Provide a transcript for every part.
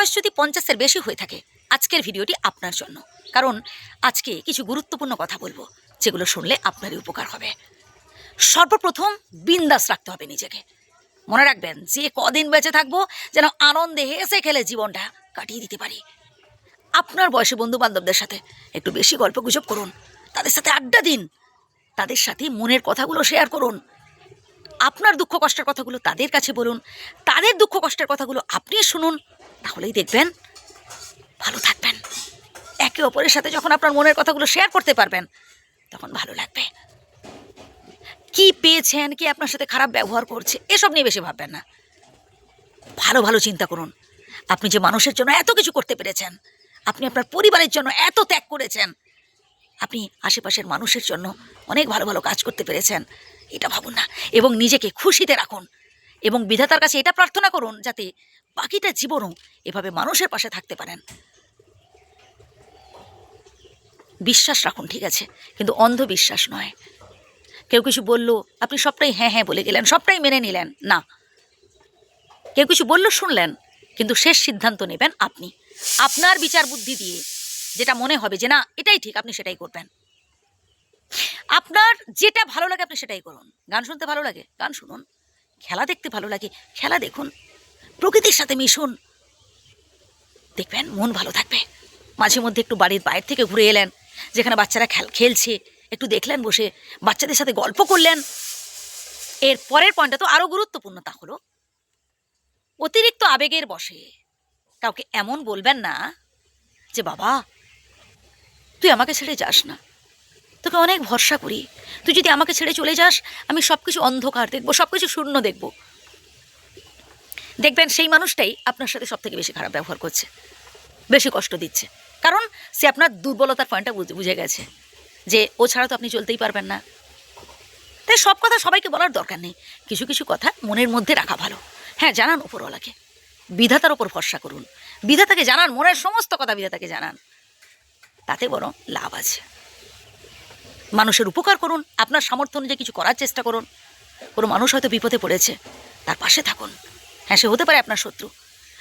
বয়স যদি পঞ্চাশের বেশি হয়ে থাকে, আজকের ভিডিওটি আপনার জন্য। কারণ আজকে কিছু গুরুত্বপূর্ণ কথা বলব, যেগুলো শুনলে আপনারই উপকার হবে। সর্বপ্রথম বিন্দাস রাখতে হবে নিজেকে। মনে রাখবেন, যে কদিন বেঁচে থাকব, যেন আনন্দে হেসে খেলে জীবনটা কাটিয়ে দিতে পারি। আপনার বয়সী বন্ধু বান্ধবদের সাথে একটু বেশি গল্প গুজব করুন, তাদের সাথে আড্ডা দিন, তাদের সাথে মনের কথাগুলো শেয়ার করুন। আপনার দুঃখ কষ্টের কথাগুলো তাদের কাছে বলুন, তাদের দুঃখ কষ্টের কথাগুলো আপনি শুনুন তাহলেই দেখবেন। ভালো থাকবেন। একে অপরের সাথে যখন আপনার মনের কথাগুলো শেয়ার করতে পারবেন, তখন ভালো লাগবে। কি পেয়েছেন, কি আপনার সাথে খারাপ ব্যবহার করছে, এসব নিয়ে বেশি ভাববেন না। ভালো ভালো চিন্তা করুন। আপনি যে মানুষের জন্য এত কিছু করতে পেরেছেন, আপনি আপনার পরিবারের জন্য এত ত্যাগ করেছেন, আপনি আশেপাশের মানুষের জন্য অনেক ভালো ভালো কাজ করতে পেরেছেন, এটা ভাবুন না। এবং নিজেকে খুশিতে রাখুন। এবং বিধাতার কাছে এটা প্রার্থনা করুন, যাতে বাকিটা জীবনও এভাবে মানুষের পাশে থাকতে পারেন। বিশ্বাস রাখুন, ঠিক আছে? কিন্তু অন্ধবিশ্বাস নয়। কেউ কিছু বলল, আপনি সবটাই হ্যাঁ হ্যাঁ বলে গেলেন, সবটাই মেনে নিলেন। না। কেউ কিছু বলল, শুনলেন, কিন্তু শেষ সিদ্ধান্ত নেবেন আপনি। আপনার বিচার বুদ্ধি দিয়ে যেটা মনে হবে যে, না, এটাই ঠিক, আপনি সেটাই করবেন। আপনার যেটা ভালো লাগে, আপনি সেটাই করুন। গান শুনতে ভালো লাগে? গান শুনুন। খেলা দেখতে ভালো লাগে? খেলা দেখুন। প্রকৃতির সাথে মিশুন। দেখবেন, মন ভালো থাকবে। মাঝে মধ্যে একটু বাড়ির বাইরে থেকে ঘুরে এলেন, যেখানে বাচ্চারা খেল খেলছে। একটু দেখলেন বসে, বাচ্চাদের সাথে গল্প করলেন। এর পরের পয়েন্টটা তো আরও গুরুত্বপূর্ণ তা হলো অতিরিক্ত আবেগের বসে। কাউকে এমন বলবেন না যে, বাবা, তুই আমাকে ছেড়ে যাস না। তোকে অনেক ভরসা করি। তুই যদি আমাকে ছেড়ে চলে যাস, আমি সব কিছু অন্ধকার দেখব সব কিছু শূন্য দেখব। দেখবেন সেই মানুষটাই আপনার সাথে সব থেকে বেশি খারাপ ব্যবহার করছে। বেশি কষ্ট দিচ্ছে। কারণ সে আপনার দুর্বলতার পয়েন্টটা বুঝে গেছে যে ও ছাড়া তো আপনি চলতেই পারবেন না। তাই সব কথা সবাইকে বলার দরকার নেই। কিছু কিছু কথা মনের মধ্যে রাখা ভালো। হ্যাঁ জানান উপরওয়ালাকে। বিধাতার ওপর ভরসা করুন। বিধাতাকে জানান, মনের সমস্ত কথা বিধাতাকে জানান। তাতে বরং লাভ আছে। মানুষের উপকার করুন, আপনার সামর্থ্য অনুযায়ী কিছু করার চেষ্টা করুন। কোনো মানুষ হয়তো বিপদে পড়েছে, তার পাশে থাকুন। হ্যাঁ সে হতে পারে আপনার শত্রু।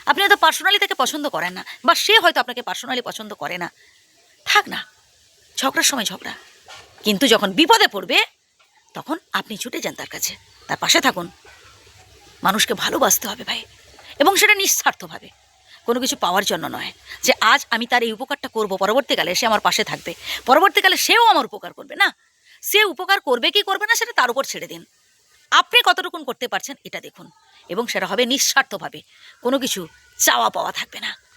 আপনি হয়তো পার্সোনালি তাকে পছন্দ করেন না, বা সে হয়তো আপনাকে পার্সোনালি পছন্দ করে না। থাক না, ঝগড়ার সময় ঝগড়া। কিন্তু যখন বিপদে পড়বে, তখন আপনি ছুটে যান তার কাছে। তার পাশে থাকুন। মানুষকে ভালোবাসতে হবে ভাই, এবং সেটা নিঃস্বার্থভাবে। কোনো কিছু পাওয়ার জন্য নয় যে, আজ আমি তার এই উপকারটা করব, পরবর্তীকালে সে আমার পাশে থাকবে। পরবর্তীকালে সেও আমার উপকার করবে। না, সে উপকার করবে কি করবে না, সেটা তার উপর ছেড়ে দিন। আপনি কতটুকুন করতে পারছেন, এটা দেখুন। এবং সেটা হবে নিঃস্বার্থভাবে। কোনো কিছু চাওয়া পাওয়া থাকবে না।